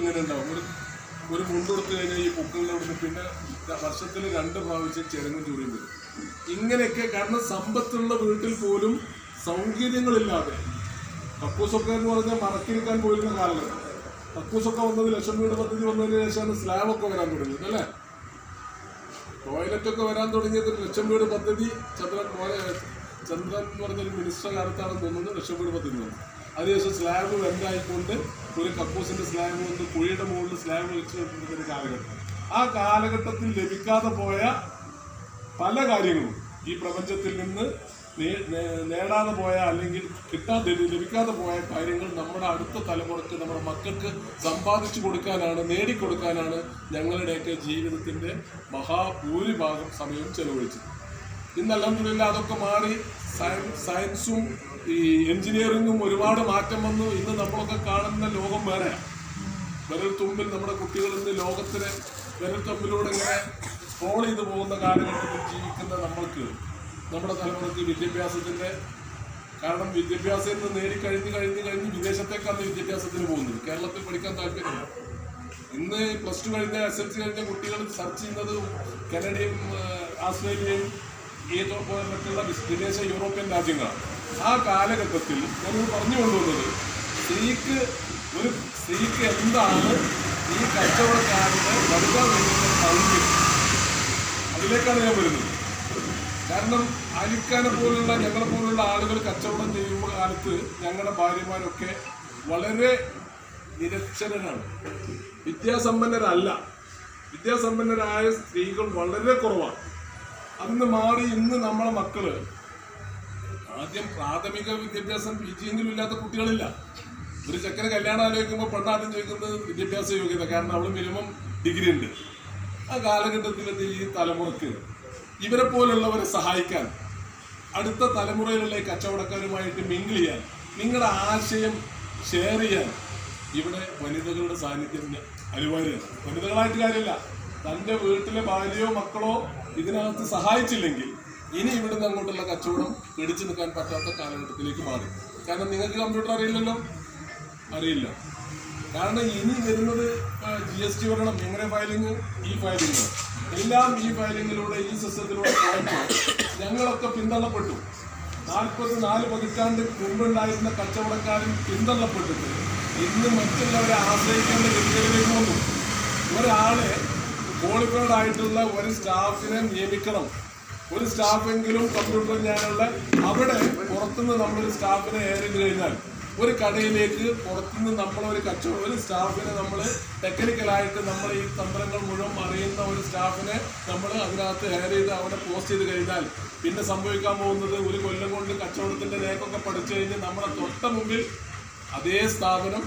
ഇങ്ങനെ ഉണ്ടാവും ഒരു ഒരു മുണ്ടെടുത്ത് കഴിഞ്ഞാൽ ഈ പൊക്കളുടെ അവിടുന്ന് പിന്നെ വർഷത്തിൽ രണ്ട് പ്രാവശ്യം ചെരങ്ങും ചൂടിയും വരും. ഇങ്ങനെയൊക്കെ കാരണം സമ്പത്തുള്ള വീട്ടിൽ പോലും സൗകര്യങ്ങളില്ലാതെ. കക്കൂസൊക്കെ എന്ന് പറഞ്ഞാൽ മറക്കിരിക്കാൻ പോയിരുന്ന കാലഘട്ടം കക്കൂസൊക്കെ വന്നത് ലക്ഷം വീട് പദ്ധതി വന്നതിന് ശേഷമാണ് സ്ലാബൊക്കെ വരാൻ തുടങ്ങിയത് അല്ലേ? ടോയ്ലറ്റ് ഒക്കെ വരാൻ തുടങ്ങിയത് ലക്ഷം വീട് പദ്ധതി ചന്ദ്രൻ ചന്ദ്രൻ എന്ന് പറഞ്ഞൊരു മിനിസ്റ്റർ കാലത്താണെന്ന് തോന്നുന്നു ലക്ഷം വീട് പദ്ധതി വന്നു. അതിനുശേഷം സ്ലാബ് വെന്തായിക്കൊണ്ട് ഒരു കപ്പൂസിന്റെ സ്ലാബ് വന്ന് കുഴിയുടെ മുകളിൽ സ്ലാബ് വെച്ച് ഒരു കാലഘട്ടം. ആ കാലഘട്ടത്തിൽ ലഭിക്കാതെ പോയ പല കാര്യങ്ങളും ഈ പ്രപഞ്ചത്തിൽ നിന്ന് നേടാതെ പോയ അല്ലെങ്കിൽ കിട്ടാതെ ലഭിക്കാതെ പോയ കാര്യങ്ങൾ നമ്മുടെ അടുത്ത തലമുറയ്ക്ക് നമ്മുടെ മക്കൾക്ക് സമ്പാദിച്ചു കൊടുക്കാനാണ് നേടിക്കൊടുക്കാനാണ് ഞങ്ങളുടെയൊക്കെ ജീവിതത്തിന്റെ മഹാഭൂരിഭാഗം സമയം ചെലവഴിച്ചത്. ഇന്ന് അലഹമില്ല അതൊക്കെ മാറി സയൻ- സയൻസും ഈ എഞ്ചിനീയറിംഗും ഒരുപാട് മാറ്റം വന്നു. ഇന്ന് നമ്മളൊക്കെ കാണുന്ന ലോകം വേറെയാണ് വിരൽ തുമ്പിൽ നമ്മുടെ കുട്ടികൾ ഇന്ന് ലോകത്തിന് വിരൽ തുമ്പിലൂടെ ഇങ്ങനെ സ്ക്രോൾ ചെയ്തു പോകുന്ന കാലഘട്ടത്തിൽ ജീവിക്കുന്ന നമ്മൾക്ക് നമ്മുടെ തലമുറയ്ക്ക് വിദ്യാഭ്യാസത്തിന്റെ കാരണം വിദ്യാഭ്യാസം ഇന്ന് നേടിക്കഴിഞ്ഞ് കഴിഞ്ഞ് കഴിഞ്ഞ് വിദേശത്തേക്കാണ് വിദ്യാഭ്യാസത്തിന് പോകുന്നത്. കേരളത്തിൽ പഠിക്കാൻ താല്പര്യമില്ല. ഇന്ന് പ്ലസ് ടു കഴിഞ്ഞ എസ് എൽ സി കഴിഞ്ഞ കുട്ടികൾ സെർച്ച് ചെയ്യുന്നത് കനഡയും ആസ്ട്രേലിയയും ഏതോ മറ്റുള്ള വിദേശ യൂറോപ്യൻ രാജ്യങ്ങളാണ്. ആ കാലഘട്ടത്തിൽ ഞാൻ പറഞ്ഞു കൊണ്ടുവന്നത് സ്ത്രീക്ക് ഒരു സ്ത്രീക്ക് എന്താണ് ഈ കച്ചവടക്കാരുടെ വനിതാ വേദിയുടെ പങ്ക് അതിലേക്കാണ് ഞാൻ വരുന്നത്. കാരണം അരിക്കാനെ പോലുള്ള ഞങ്ങളെ പോലുള്ള ആളുകൾ കച്ചവടം ചെയ്യുമ്പോൾ കാലത്ത് ഞങ്ങളുടെ ഭാര്യമാരൊക്കെ വളരെ നിരക്ഷരരാണ്. വിദ്യാസമ്പന്നരല്ല. വിദ്യാസമ്പന്നരായ സ്ത്രീകൾ വളരെ കുറവാണ്. അന്ന് മാറി ഇന്ന് നമ്മളെ മക്കൾ. ആദ്യം പ്രാഥമിക വിദ്യാഭ്യാസം പി ജി എങ്കിലും ഇല്ലാത്ത കുട്ടികളില്ല. ഒരു ചെക്കന് കല്യാണം ആലോചിക്കുമ്പോൾ പെണ്ണാദ്യം ചോദിക്കുന്നത് വിദ്യാഭ്യാസ യോഗ്യത കാരണം അവൾ മിനിമം ഡിഗ്രി ഉണ്ട്. ആ കാലഘട്ടത്തിലെ ഈ തലമുറയ്ക്ക് ഇവരെ പോലുള്ളവരെ സഹായിക്കാൻ അടുത്ത തലമുറയിലുള്ള കച്ചവടക്കാരുമായിട്ട് മിങ്കിൾ ചെയ്യാൻ നിങ്ങളുടെ ആശയം ഷെയർ ചെയ്യാൻ ഇവിടെ വനിതകളുടെ സാന്നിധ്യം അനിവാര്യമാണ്. വനിതകളായിട്ട് കാര്യമില്ല. തന്റെ വീട്ടിലെ ഭാര്യയോ മക്കളോ ഇതിനകത്ത് സഹായിച്ചില്ലെങ്കിൽ ഇനി ഇവിടുന്ന് അങ്ങോട്ടുള്ള കച്ചവടം പിടിച്ചു നിൽക്കാൻ പറ്റാത്ത കാലഘട്ടത്തിലേക്ക് മാറി. കാരണം നിങ്ങൾക്ക് കമ്പ്യൂട്ടർ അറിയില്ലല്ലോ? അറിയില്ല. കാരണം ഇനി വരുന്നത് ജി എസ് ടി വരണം എങ്ങനെ ഫയലിംഗ് ഈ ഫയലിംഗ് എല്ലാം ഈ ഫയലിങ്ങിലൂടെ ഈ സിസ്റ്റത്തിലൂടെ ഞങ്ങളൊക്കെ പിന്തള്ളപ്പെട്ടു. നാൽപ്പത് നാല് പതിറ്റാണ്ട് മുമ്പുണ്ടായിരുന്ന കച്ചവടക്കാരും പിന്തള്ളപ്പെട്ടിട്ട് ഇന്ന് മറ്റുള്ളവരെ ആശ്രയിക്കേണ്ട ഗതികളിലേക്ക് വന്നു. ഒരാളെ ക്വാളിഫൈഡ് ആയിട്ടുള്ള ഒരു സ്റ്റാഫിനെ നിയമിക്കണം. ഒരു സ്റ്റാഫെങ്കിലും കമ്പ്യൂട്ടർ ഞാനുള്ള അവിടെ പുറത്തുനിന്ന് നമ്മളൊരു സ്റ്റാഫിനെ ഏറി കഴിഞ്ഞാൽ ഒരു കടയിലേക്ക് പുറത്തുനിന്ന് നമ്മളൊരു കച്ചവടം ഒരു സ്റ്റാഫിനെ നമ്മൾ ടെക്നിക്കലായിട്ട് നമ്മൾ ഈ തന്ത്രങ്ങൾ മുഴുവൻ അറിയുന്ന ഒരു സ്റ്റാഫിനെ നമ്മൾ അതിനകത്ത് ഹെയർ ചെയ്ത് അവിടെ പോസ്റ്റ് ചെയ്ത് കഴിഞ്ഞാൽ പിന്നെ സംഭവിക്കാൻ പോകുന്നത് ഒരു കൊല്ലം കൊണ്ട് കച്ചവടത്തിന്റെ രേഖൊക്കെ പഠിച്ചു കഴിഞ്ഞ് നമ്മുടെ തൊട്ട മുമ്പിൽ അതേ സ്ഥാപനം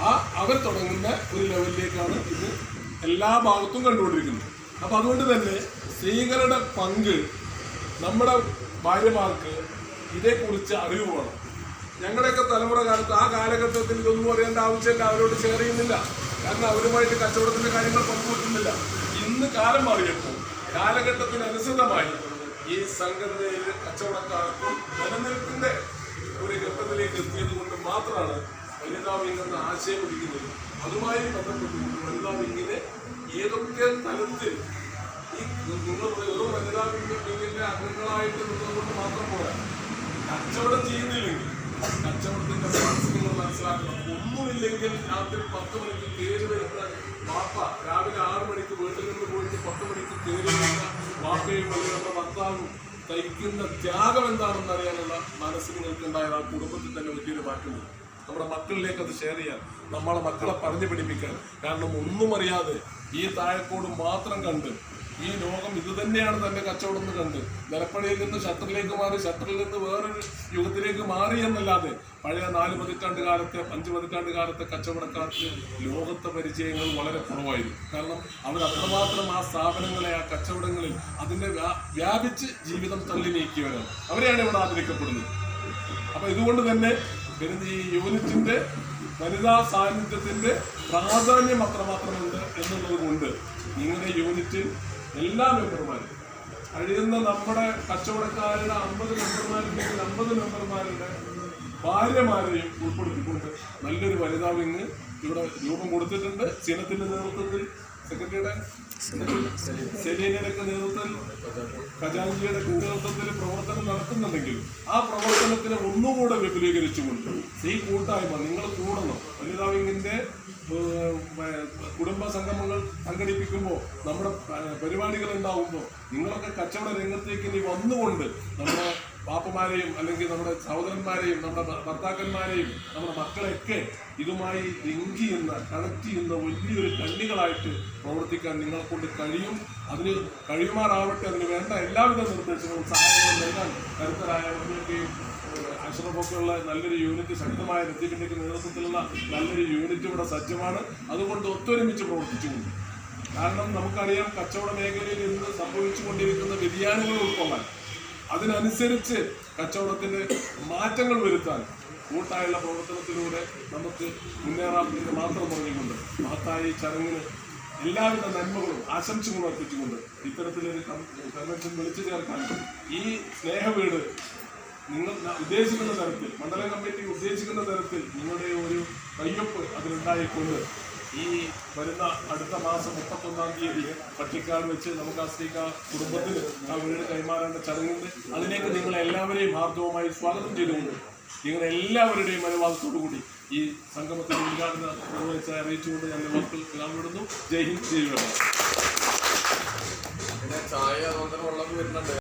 ആ അവർ തുടങ്ങുന്ന ഒരു ലെവലിലേക്കാണ് ഇത് എല്ലാ ഭാഗത്തും കണ്ടുകൊണ്ടിരിക്കുന്നത് അപ്പൊ അതുകൊണ്ട് തന്നെ സ്ത്രീകളുടെ പങ്ക് നമ്മുടെ ഭാര്യമാർക്ക് ഇതേക്കുറിച്ച് അറിവ് വേണം. ഞങ്ങളുടെയൊക്കെ തലമുറ കാലത്ത് ആ കാലഘട്ടത്തിൽ ഇതൊന്നും അറിയേണ്ട ആവശ്യമില്ല അവരോട് ഷെയർ ചെയ്യുന്നില്ല. കാരണം അവരുമായിട്ട് കച്ചവടത്തിന്റെ കാര്യങ്ങൾ പങ്കുവെക്കുന്നില്ല. ഇന്ന് കാലം മാറിയപ്പോൾ കാലഘട്ടത്തിനനുസൃതമായി ഈ സംഘടനയിൽ കച്ചവടക്കാർക്കും നിലനിൽപ്പിന്റെ ഒരു ഘട്ടത്തിലേക്ക് എത്തിയത് കൊണ്ട് മാത്രമാണ് വനിതാ വിംഗ് ആശയം ഉദിക്കുന്നത് അതുമായി ബന്ധപ്പെട്ടിരിക്കുന്നു വനിതാ വിങ്ങിലെ ഏതൊക്കെ തലത്തിൽ ഈ നിങ്ങൾ ഒരു വനിതാ വിങ്ങിന്റെ അംഗങ്ങളായിട്ട് നിന്നുകൊണ്ട് മാത്രം പോരാ. കച്ചവടം ചെയ്യുന്നില്ലെങ്കിൽ കച്ചവടത്തിന്റെ മനസ്സ് മനസ്സിലാക്കണം. ഒന്നുമില്ലെങ്കിൽ രാത്രി പത്ത് മണിക്ക് കയറി വരുന്ന വാപ്പ രാവിലെ ആറു മണിക്ക് വീട്ടിൽ നിന്ന് പോയിട്ട് പത്ത് മണിക്ക് കയറി വരുന്ന വാപ്പയും അല്ലെങ്കിൽ ഭർത്താവും തയ്ക്കുന്ന ത്യാഗം എന്താണെന്ന് അറിയാനുള്ള മനസ്സ് നിങ്ങൾക്ക് ഉണ്ടായാൽ ആ കുടുംബത്തിൽ തന്നെ വലിയൊരു മാറ്റമുണ്ട്. നമ്മുടെ മക്കളിലേക്ക് അത് ഷെയർ ചെയ്യാൻ നമ്മളെ മക്കളെ പറഞ്ഞു പഠിപ്പിക്കാൻ. കാരണം ഒന്നും അറിയാതെ ഈ താഴെക്കോട് മാത്രം കണ്ട് ഈ ലോകം ഇത് തന്നെയാണ് തന്റെ കച്ചവടം എന്ന് കണ്ട് നിലപ്പടിയിൽ നിന്ന് ഷട്ടറിലേക്ക് മാറി ഷട്ടറിൽ നിന്ന് വേറൊരു യുഗത്തിലേക്ക് മാറി എന്നല്ലാതെ പഴയ നാല് പതിറ്റാണ്ട് കാലത്തെ അഞ്ച് പതിറ്റാണ്ട് കാലത്തെ കച്ചവടക്കാർക്ക് ലോകത്തെ പരിചയങ്ങൾ വളരെ കുറവായിരുന്നു. കാരണം അവർ അത്രമാത്രം ആ സ്ഥാപനങ്ങളെ ആ കച്ചവടങ്ങളിൽ അതിന്റെ വ്യാ- വ്യാപിച്ച് ജീവിതം തള്ളി നീക്കിയവരാണ്. അവരെയാണ് ഇവിടെ ആദരിക്കപ്പെടുന്നത്. അപ്പൊ ഇതുകൊണ്ട് തന്നെ വരുന്ന ഈ യൂണിറ്റിന്റെ വനിതാ സാന്നിധ്യത്തിന്റെ പ്രാധാന്യം അത്രമാത്രമുണ്ട് എന്നുള്ളത് കൊണ്ട് നിങ്ങളുടെ യൂണിറ്റിൽ എല്ലാ മെമ്പർമാരും കഴിയുന്ന നമ്മുടെ കച്ചവടക്കാരുടെ അമ്പത് മെമ്പർമാരുണ്ടെങ്കിൽ അമ്പത് മെമ്പർമാരുടെ ഭാര്യമാരെയും ഉൾപ്പെടുത്തിക്കൊണ്ട് നല്ലൊരു വനിതാ വിങ് ഇവിടെ രൂപം കൊടുത്തിട്ടുണ്ട്. സീനത്തിന്റെ നേതൃത്വത്തിൽ സെക്രട്ടറിയുടെ സെലീനയുടെ ഒക്കെ നേതൃത്വത്തിൽ ഖജാൻജിയുടെ നേതൃത്വത്തിൽ പ്രവർത്തനം നടത്തുന്നുണ്ടെങ്കിലും ആ പ്രവർത്തനത്തിനെ ഒന്നുകൂടെ വിപുലീകരിച്ചുകൊണ്ട് ഈ കൂട്ടായ്മ നിങ്ങൾ കൂടണം. വനിതാ കുടുംബ സംഗമങ്ങൾ സംഘടിപ്പിക്കുമ്പോൾ നമ്മുടെ പരിപാടികൾ ഉണ്ടാവുമ്പോൾ നിങ്ങളൊക്കെ കച്ചവട രംഗത്തേക്ക് ഇനി വന്നുകൊണ്ട് നമ്മുടെ പാപ്പമാരെയും അല്ലെങ്കിൽ നമ്മുടെ സഹോദരന്മാരെയും നമ്മുടെ ഭർത്താക്കന്മാരെയും നമ്മുടെ മക്കളെയൊക്കെ ഇതുമായി ലിങ്ക് ചെയ്യുന്ന കണക്ട് ചെയ്യുന്ന വലിയൊരു കണ്ണികളായിട്ട് പ്രവർത്തിക്കാൻ നിങ്ങളെക്കൊണ്ട് കഴിയും. അതിന് കഴിയുമാറാവട്ടെ അതിന് വേണ്ട എല്ലാവിധ നിർദ്ദേശങ്ങളും സഹായങ്ങളും നൽകാൻ കരുത്തരായ മുന്നോട്ടിയും അഷ്റഫൊക്കെയുള്ള നല്ലൊരു യൂണിറ്റ് ശക്തമായ ലത്തീഫിന്റെ നേതൃത്വത്തിലുള്ള നല്ലൊരു യൂണിറ്റ് ഇവിടെ സജ്ജമാണ്. അതുകൊണ്ട് ഒത്തൊരുമിച്ച് പ്രവർത്തിച്ചുകൊണ്ട്. കാരണം നമുക്കറിയാം കച്ചവട മേഖലയിൽ ഇന്ന് സംഭവിച്ചുകൊണ്ടിരിക്കുന്ന വ്യതിയാനങ്ങൾ ഉൾക്കൊള്ളാൻ. അതിനനുസരിച്ച് കച്ചവടത്തിന് മാറ്റങ്ങൾ വരുത്താൻ കൂട്ടായുള്ള പ്രവർത്തനത്തിലൂടെ നമുക്ക് മുന്നേറാം എന്ന് മാത്രം പറഞ്ഞുകൊണ്ട് മഹത്തായ ചടങ്ങിന് എല്ലാവിധ നന്മകളും ആശംസകളും അർപ്പിച്ചുകൊണ്ട് ഇത്തരത്തിലൊരു കൺവെൻഷൻ വിളിച്ചു ചേർക്കാൻ ഈ സ്നേഹവീട് നിങ്ങൾ ഉദ്ദേശിക്കുന്ന തരത്തിൽ മണ്ഡലം കമ്മിറ്റി ഉദ്ദേശിക്കുന്ന തരത്തിൽ നിങ്ങളുടെ ഒരു കയ്യൊപ്പ് അതിലുണ്ടായിക്കൊണ്ട് ഈ വരുന്ന അടുത്ത മാസം മുപ്പത്തൊന്നാം തീയതി പട്ടിക്കാട് വെച്ച് നമുക്ക് ആ സ്ത്രീക കുടുംബത്തിന് ആ വീട് കൈമാറേണ്ട ചടങ്ങുണ്ട്. അതിലേക്ക് നിങ്ങളെല്ലാവരെയും ഹാർദവമായി സ്വാഗതം ചെയ്തുകൊണ്ട് നിങ്ങളെല്ലാവരുടെയും അനുവാദത്തോടു കൂടി ഈ സംഗമത്തിൽ ഉദ്ഘാടനം നിർവഹിച്ച അറിയിച്ചുകൊണ്ട് ഞാൻ വാക്കുകൾ വിടുന്നു ജയ് ഹിന്ദ് ജയ് ചായ വരുന്നുണ്ട്.